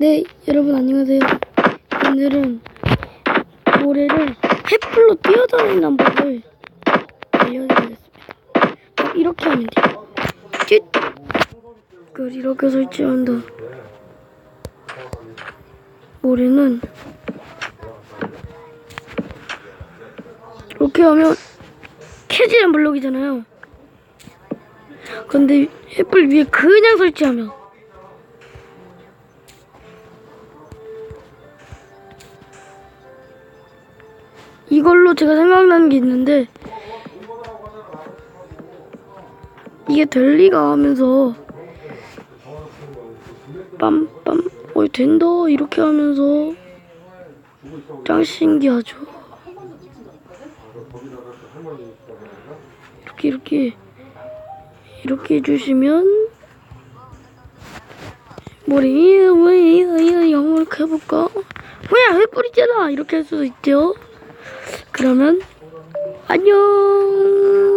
네, 여러분 안녕하세요. 오늘은 모래를 횃불로 뛰어다니는 법을 알려드리겠습니다. 이렇게 하면 돼요. 쯧! 그걸 이렇게 설치한다. 모래는 이렇게 하면 캐지는 블록이잖아요. 근데 횃불 위에 그냥 설치하면 이걸로 제가 생각나는 게 있는데 이게 될 리가 하면서 빰빰 어 된다 이렇게 하면서 짱 신기하죠. 이렇게 이렇게 이렇게 해주시면 머리 왜 영어를 해볼까? 뭐야 왜 뿌리잖아 이렇게 할 수도 있죠 그러면 안녕.